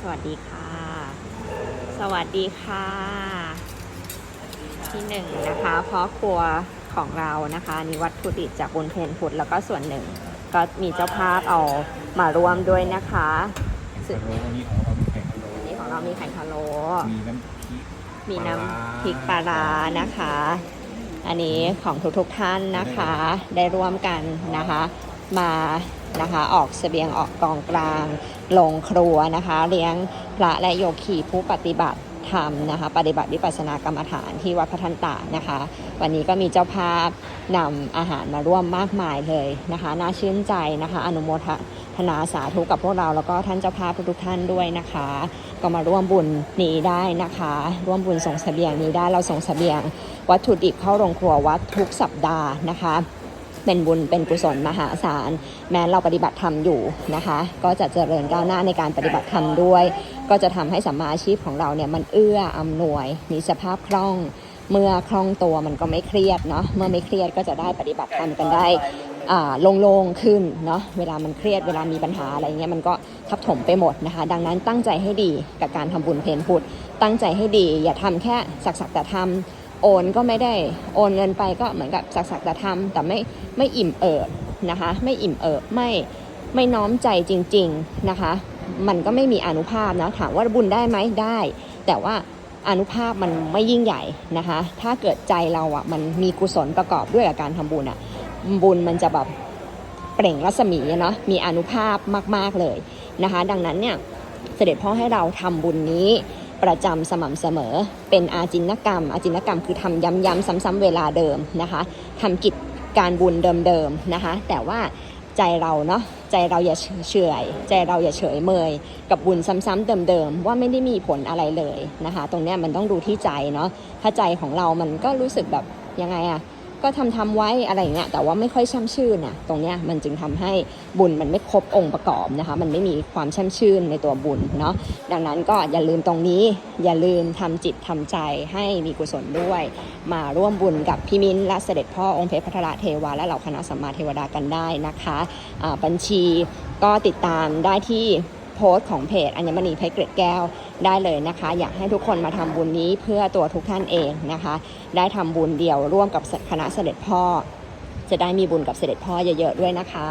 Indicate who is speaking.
Speaker 1: สวัสดีค่ะ สวัสดีค่ะ ที่หนึ่งนะคะเพราะครัวของเรานะคะนี่วัตถุดิบจากบุญเพนพุทธแล้วก็ส่วนหนึ่ง ก็มีเจ้าภาพเอามาร่วมด้วยนะคะ
Speaker 2: แข่งพะโลวันนี้ของเรามีแข่งพะโล
Speaker 1: วันนี้ของเรามีไข่พะโล
Speaker 2: มีน้ำพริก
Speaker 1: มีน้ำพริกปลาร้านะคะ อันนี้ของทุกๆท่านนะคะ ได้ร่วมกันนะคะ มานะคะออกเสบียงออกกองกลางลงครัวนะคะ เลี้ยงพระและโยคีผู้ปฏิบัติธรรมนะคะ ปฏิบัติวิปัสสนากรรมฐานที่วัดพระทันตานะคะ วันนี้ก็มีเจ้าภาพนำอาหารมาร่วมมากมายเลยนะคะ น่าชื่นใจนะคะ อนุโมทนาสาธุกับพวกเราแล้วก็ท่านเจ้าภาพทุกท่านด้วยนะคะ ก็มาร่วมบุญนี้ได้นะคะ ร่วมบุญส่งเสบียงนี้ได้เราส่งเสบียง วัตถุดิบเข้าโรงครัววัดทุกสัปดาห์นะคะ เป็นบุญเป็นกุศลมหาศาล แม้เราปฏิบัติธรรมอยู่นะคะ ก็จะเจริญก้าวหน้าในการปฏิบัติธรรมด้วย ก็จะทำให้สัมมาอาชีพของเราเนี่ยมันเอื้ออำนวยมีสภาพคล่อง เมื่อคล่องตัวมันก็ไม่เครียดเนาะเมื่อไม่เครียดก็จะได้ปฏิบัติธรรมกันได้โล่งๆขึ้นเนาะเวลามันเครียดเวลามีปัญหาอะไรเงี้ยมันก็ทับถมไปหมดนะคะ ดังนั้นตั้งใจให้ดีกับการทำบุญเพนพุทธตั้งใจให้ดี อย่าทำแค่สักสักแต่ทำ โอนก็ไม่ได้โอนเงินไปก็เหมือนกับสักสักแต่ทำแต่ไม่ไม่อิ่มเอิบนะคะไม่อิ่มเอิบไม่ไม่น้อมใจจริง ๆนะคะ มันก็ไม่มีอนุภาพนะถามว่าบุญได้ไหมได้ แต่ว่าอนุภาพมันไม่ยิ่งใหญ่นะคะ ถ้าเกิดใจเราอะมันมีกุศลประกอบด้วยกับการทำบุญอะบุญมันจะแบบเปล่งรัศมีเนาะมีอนุภาพมาก ๆเลยนะคะ ดังนั้นเนี่ยเสด็จพ่อให้เราทำบุญนี้ ประจำสม่ำเสมอ เป็นอาจินกรรม อาจินกรรมคือทำย้ำๆซ้ำๆเวลาเดิมนะคะทำกิจการบุญเดิมๆนะคะ แต่ว่าใจเราเนาะใจเราอย่าเฉยใจเราอย่าเฉยเมย กับบุญซ้ำๆเดิมๆว่าไม่ได้มีผลอะไรเลยนะคะ ตรงเนี้ยมันต้องดูที่ใจเนาะถ้าใจของเรามันก็รู้สึกแบบยังไงอะ ก็ทำทำไว้อะไรเงี้ยแต่ว่าไม่ค่อยช่ำชื่นน่ะตรงเนี้ยมันจึงทำให้บุญมันไม่ครบองค์ประกอบนะคะ มันไม่มีความช่ำชื่นในตัวบุญเนาะดังนั้นก็อย่าลืมตรงนี้ อย่าลืมทำจิตทำใจให้มีกุศลด้วย มาร่วมบุญกับพี่มิ้นและเสด็จพ่อองค์เพชรพัทรเทวาและเหล่าคณะสัมมาเทวดากันได้นะคะอ่าบัญชีก็ติดตามได้ที่ โพสต์ของเพจอัญมณีเพชรเกล็ดแก้วได้เลยนะคะ อยากให้ทุกคนมาทำบุญนี้เพื่อตัวทุกท่านเองนะคะ ได้ทำบุญเดียวร่วมกับคณะเสด็จพ่อ จะได้มีบุญกับเสด็จพ่อเยอะๆด้วยนะคะ